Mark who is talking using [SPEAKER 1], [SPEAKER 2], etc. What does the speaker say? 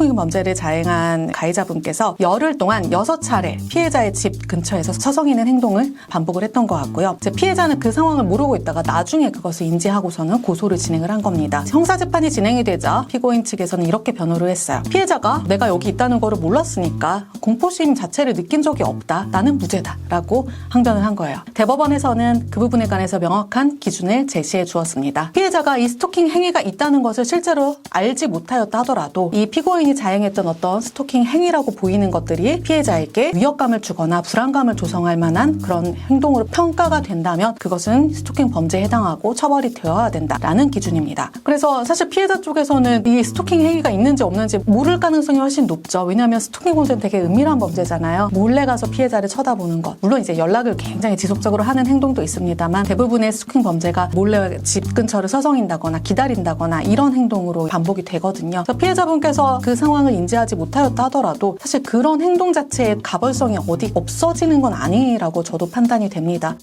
[SPEAKER 1] 스토킹 범죄를 자행한 가해자분께서 열흘 동안 여섯 차례 피해자의 집 근처에서 서성이는 행동을 반복을 했던 것 같고요. 이제 피해자는 그 상황을 모르고 있다가 나중에 그것을 인지하고서는 고소를 진행을 한 겁니다. 형사재판이 진행이 되자 피고인 측에서는 이렇게 변호를 했어요. 피해자가 내가 여기 있다는 거를 몰랐으니까 공포심 자체를 느낀 적이 없다. 나는 무죄다 라고 항변을 한 거예요. 대법원에서는 그 부분에 관해서 명확한 기준을 제시해 주었습니다. 피해자가 이 스토킹 행위가 있다는 것을 실제로 알지 못하였다 하더라도 이 피고인이 자행했던 어떤 스토킹 행위라고 보이는 것들이 피해자에게 위협감을 주거나 불안감을 조성할 만한 그런 행동으로 평가가 된다면 그것은 스토킹 범죄에 해당하고 처벌이 되어야 된다라는 기준입니다. 그래서 사실 피해자 쪽에서는 이 스토킹 행위가 있는지 없는지 모를 가능성이 훨씬 높죠. 왜냐하면 스토킹 범죄는 되게 은밀한 범죄잖아요. 몰래 가서 피해자를 쳐다보는 것. 물론 이제 연락을 굉장히 지속적으로 하는 행동도 있습니다만 대부분의 스토킹 범죄가 몰래 집 근처를 서성인다거나 기다린다거나 이런 행동으로 반복이 되거든요. 그래서 피해자분께서 그 상황을 인지하지 못하였다 하더라도 사실 그런 행동 자체의 가벌성이 어디 없어지는 건 아니라고 저도 판단이 됩니다.